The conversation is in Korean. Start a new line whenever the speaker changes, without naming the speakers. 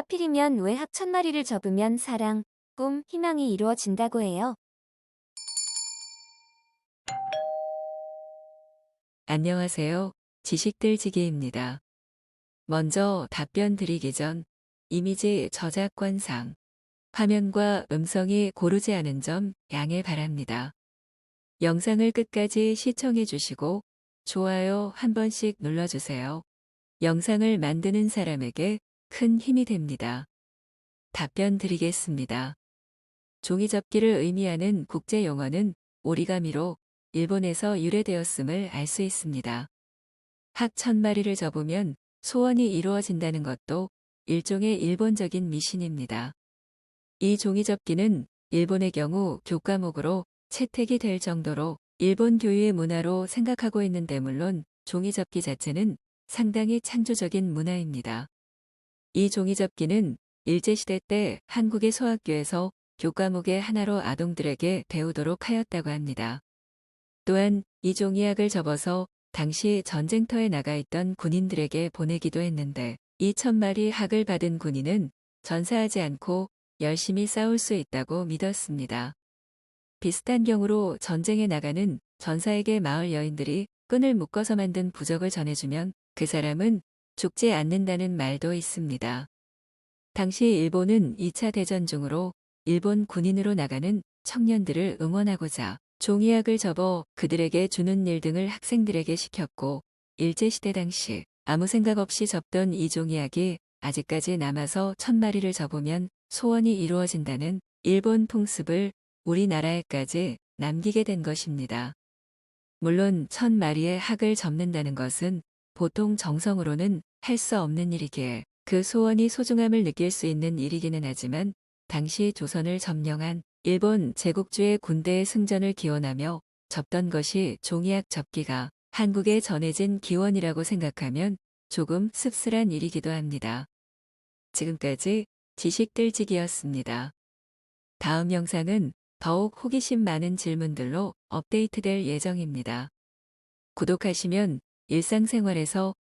하필이면 왜학 천마리를 접으면 사랑, 꿈, 희망이 이루어진다고 해요?
안녕하세요. 지식들지기입니다. 먼저 답변 드리기 전 이미지 저작권상 화면과 음성이 고르지 않은 점 양해 바랍니다. 영상을 끝까지 시청해 주시고 좋아요 한 번씩 눌러주세요. 영상을 만드는 사람에게 큰 힘이 됩니다. 답변 드리겠습니다. 종이접기를 의미하는 국제 용어는 오리가미로 일본에서 유래되었음을 알 수 있습니다. 학 천마리를 접으면 소원이 이루어진다는 것도 일종의 일본적인 미신입니다. 이 종이접기는 일본의 경우 교과목으로 채택이 될 정도로 일본 교육의 문화로 생각하고 있는데 물론 종이접기 자체는 상당히 창조적인 문화입니다. 이 종이접기는 일제시대 때 한국의 소학교에서 교과목의 하나로 아동들에게 배우도록 하였다고 합니다. 또한 이 종이학을 접어서 당시 전쟁터에 나가 있던 군인들에게 보내기도 했는데 이 천마리 학을 받은 군인은 전사하지 않고 열심히 싸울 수 있다고 믿었습니다. 비슷한 경우로 전쟁에 나가는 전사에게 마을 여인들이 끈을 묶어서 만든 부적을 전해주면 그 사람은 죽지 않는다는 말도 있습니다. 당시 일본은 2차 대전 중으로 일본 군인으로 나가는 청년들을 응원하고자 종이학을 접어 그들에게 주는 일 등을 학생들에게 시켰고 일제시대 당시 아무 생각 없이 접던 이 종이학이 아직까지 남아서 천마리를 접으면 소원이 이루어진다는 일본 풍습을 우리나라에까지 남기게 된 것입니다. 물론 천마리의 학을 접는다는 것은 보통 정성으로는 할 수 없는 일이기에 그 소원이 소중함을 느낄 수 있는 일이기는 하지만 당시 조선을 점령한 일본 제국주의 군대의 승전을 기원하며 접던 것이 종이학 접기가 한국에 전해진 기원이라고 생각하면 조금 씁쓸한 일이기도 합니다. 지금까지 지식들지기였습니다. 다음 영상은 더욱 호기심 많은 질문들로 업데이트될 예정입니다. 구독하시면 일상생활에서